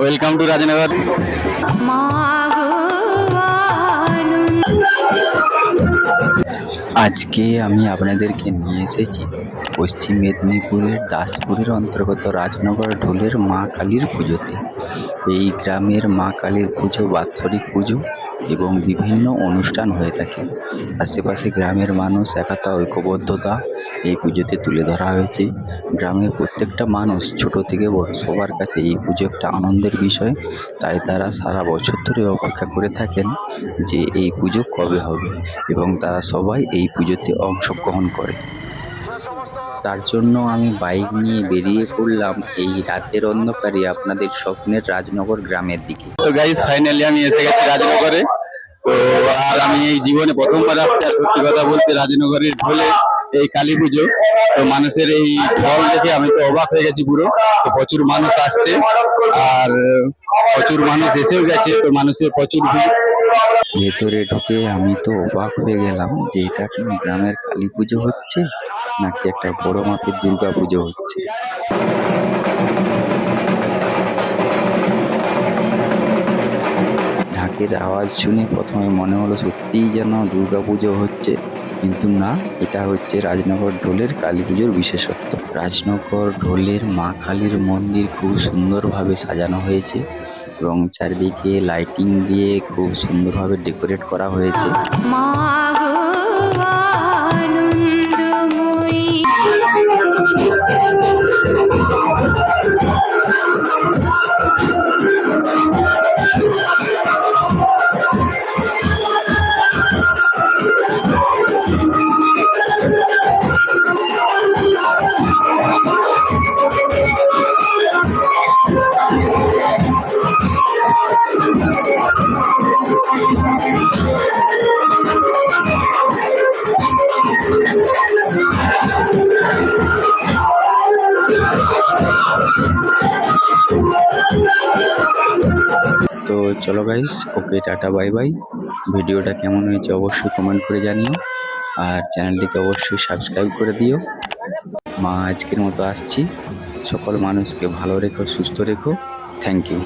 Welcome to Rajnagar আজকে আমি আপনাদেরকে নিয়ে এসেছি পশ্চিম মেদিনীপুরের দাসপুরের অন্তর্গত রাজনগর ঢোলের মা কালীর পুজোতে। এই গ্রামের মা কালীর পুজো, বাৎসরিক পুজো এবং বিভিন্ন অনুষ্ঠান হয়ে থাকে। আশেপাশে গ্রামের মানুষ একাতা ঐক্যবদ্ধতা এই পুজোতে তুলে ধরা হয়েছে। গ্রামের প্রত্যেকটা মানুষ ছোট থেকে বড় সবার কাছে এই পুজো একটা আনন্দের বিষয়। তাই তারা সারা বছর ধরে অপেক্ষা করে থাকেন যে এই পুজো কবে হবে এবং তারা সবাই এই পুজোতে অংশগ্রহণ করে। তার জন্য আমি বাইক নিয়ে বেরিয়ে পড়লাম এই রাতের অন্ধকারে আপনাদের স্বপ্নের রাজনগর গ্রামের দিকে। তো গাইস ফাইনালি আমি এসে গেছি রাজনগরে। তো আর আমি এই জীবনে প্রথমবার আসছি, আর সত্যি কথা বলতে রাজনগরের ঢোলে এই কালী পুজো। তো মানুষের এই ঢল দেখে আমি তো অবাক হয়ে গেছি পুরো। তো প্রচুর মানুষ আসছে, আর প্রচুর মানুষ এসেও গেছে, তো মানুষের প্রচুর ভিড়। ভেতরে ঢুকে আমি তো অবাক হয়ে গেলাম যে এটা কি গ্রামের কালী পুজো হচ্ছে, নাকি একটা বড় মাপের দুর্গা পুজো হচ্ছে? ঢাকের আওয়াজ শুনে প্রথমে মনে হলো সত্যিই যেন দুর্গা পুজো হচ্ছে, কিন্তু না, এটা হচ্ছে রাজনগর ঢোলের কালী পুজোর বিশেষত্ব। রাজনগর ঢোলের মা কালীর মন্দির খুব সুন্দরভাবে সাজানো হয়েছে। এবং চারিদিকে লাইটিং দিয়ে খুব সুন্দরভাবে ডেকোরেট করা হয়েছে। তো চলো guys okay tata bye bye ভিডিওটা কেমন হয়েছে অবশ্যই কমেন্ট করে জানিও। আর চ্যানেলটিকে অবশ্যই সাবস্ক্রাইব করে দিও। মা আজকের মতো আসছি। সকল মানুষকে ভালো রেখো, সুস্থ রেখো। Thank you